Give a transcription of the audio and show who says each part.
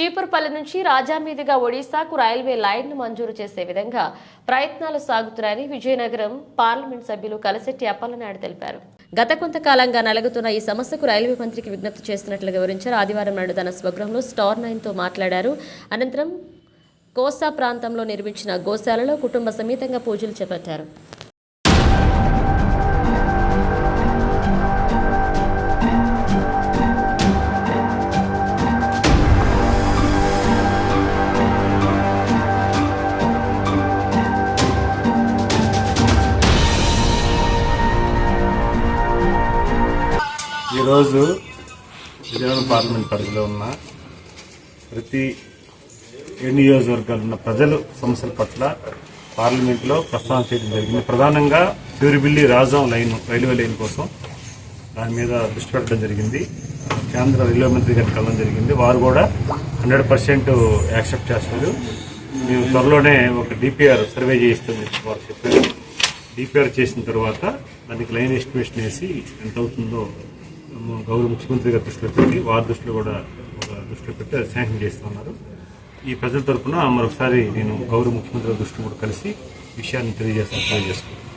Speaker 1: చీపురుపల్లి నుంచి రాజా మీదుగా ఒడిశాకు రైల్వే లైన్ను మంజూరు చేసే విధంగా ప్రయత్నాలు సాగుతున్నాయని విజయనగరం పార్లమెంట్ సభ్యులు కలశెట్టి అప్పలనాయుడు తెలిపారు. గత కొంతకాలంగా నలుగుతున్న ఈ సమస్యకు రైల్వే మంత్రికి విజ్ఞప్తి చేస్తున్నట్లు వివరించారు. ఆదివారం నాడు తన స్వగృహంలో స్టార్ నైన్తో మాట్లాడారు. అనంతరం కోసా ప్రాంతంలో నిర్మించిన గోశాలలో కుటుంబ సమేతంగా పూజలు చేపట్టారు.
Speaker 2: ఈరోజు విజయనగరం పార్లమెంట్ పరిధిలో ఉన్న ప్రతి ఏ నియోజకవర్గాలు ఉన్న ప్రజలు సమస్యల పట్ల పార్లమెంట్లో ప్రస్తావన చేయడం జరిగింది. ప్రధానంగా చివరిబిల్లి రాజాం లైన్ రైల్వే లైన్ కోసం దాని మీద దృష్టి పెట్టడం జరిగింది. కేంద్ర రైల్వే మంత్రి గారికి వెళ్ళడం జరిగింది. వారు కూడా హండ్రెడ్ పర్సెంట్ యాక్సెప్ట్ చేస్తారు. మేము త్వరలోనే ఒక డిపిఆర్ సర్వే చేయిస్తుంది వారు చెప్పారు. డిపిఆర్ చేసిన తర్వాత దానికి లైన్ ఎస్టిమేషన్ వేసి ఎంత అవుతుందో గౌరవ ముఖ్యమంత్రి గారి దృష్టిలో పెట్టి వారి దృష్టిలో కూడా ఒక దృష్టిలో పెట్టి అది శాంక్షన్ చేస్తున్నారు. ఈ ప్రజల తరఫున మరొకసారి నేను గౌరవ ముఖ్యమంత్రి గారి దృష్టిని కూడా కలిసి విషయాన్ని తెలియజేస్తాను తెలియజేసుకుంటాను